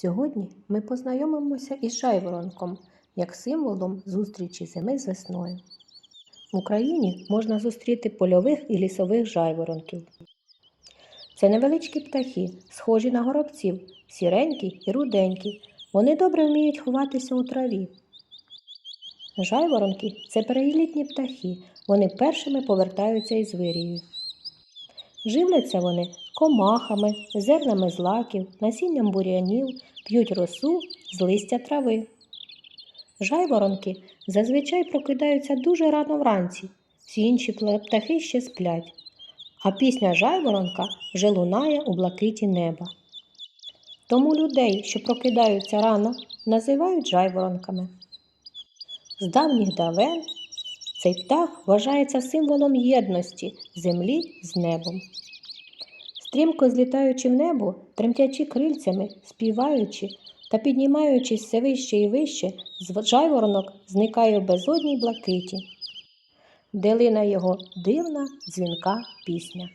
Сьогодні ми познайомимося із жайворонком як символом зустрічі зими з весною. В Україні можна зустріти польових і лісових жайворонків. Це невеличкі птахи, схожі на горобців, сіренькі і руденькі. Вони добре вміють ховатися у траві. Жайворонки це перелітні птахи. Вони першими повертаються із вирію. Живляться вони комахами, зернами злаків, насінням бур'янів, п'ють росу з листя трави. Жайворонки зазвичай прокидаються дуже рано вранці, всі інші птахи ще сплять, а пісня жайворонка вже лунає у блакиті неба. Тому людей, що прокидаються рано, називають жайворонками. З давніх давен цей птах вважається символом єдності землі з небом. Стрімко злітаючи в небо, тремтячи крильцями, співаючи та піднімаючись все вище і вище, жайворонок зникає в безодній блакиті, Делина його дивна дзвінка пісня.